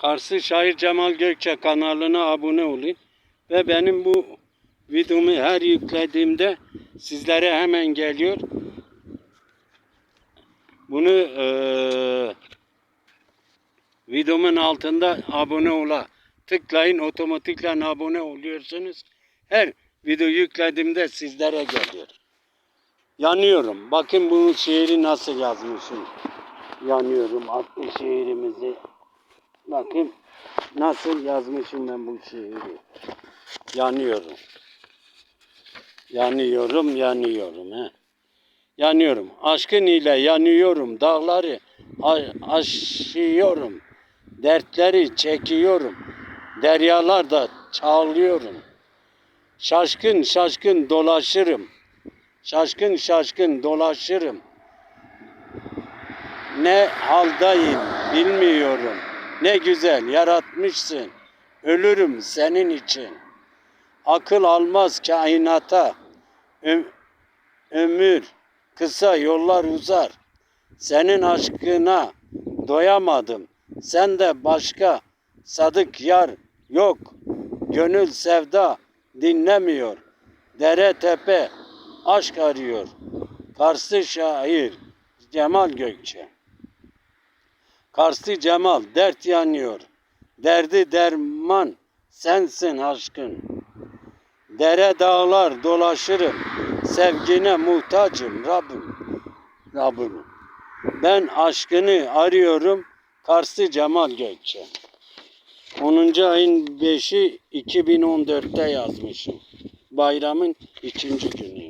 Kars'ı Şair Cemal Gökçe kanalına abone olun. Ve benim bu videomu her yüklediğimde sizlere hemen geliyor. Bunu eee videomun altında abone ola tıklayın otomatikle abone oluyorsunuz. Her video yüklediğimde sizlere geliyor. Yanıyorum. Bakın bu şiiri nasıl yazmışım. Yanıyorum adlı şiirimizi. Bakın nasıl yazmışım ben bu şiiri. Yanıyorum. Yanıyorum, yanıyorum. He. Yanıyorum. Aşkın ile yanıyorum. Dağları aşıyorum. Dertleri çekiyorum. Deryalarda çağlıyorum. Şaşkın şaşkın dolaşırım. Şaşkın şaşkın dolaşırım. Ne haldayım bilmiyorum. Ne güzel yaratmışsın. Ölürüm senin için. Akıl almaz kainata. Ö- ömür kısa yollar uzar. Senin aşkına doyamadım. Sen de başka sadık yar yok. Gönül sevda dinlemiyor. Dere tepe aşk arıyor. Karslı şair Cemal Gökçe. Karslı Cemal dert yanıyor. Derdi derman sensin aşkın. Dere dağlar dolaşırım. Sevgine muhtacım Rabbim. Rabbim. Ben aşkını arıyorum. Karslı Cemal Gökçe. 10. ayın 5'i 2014'te yazmışım. Bayramın ikinci günü.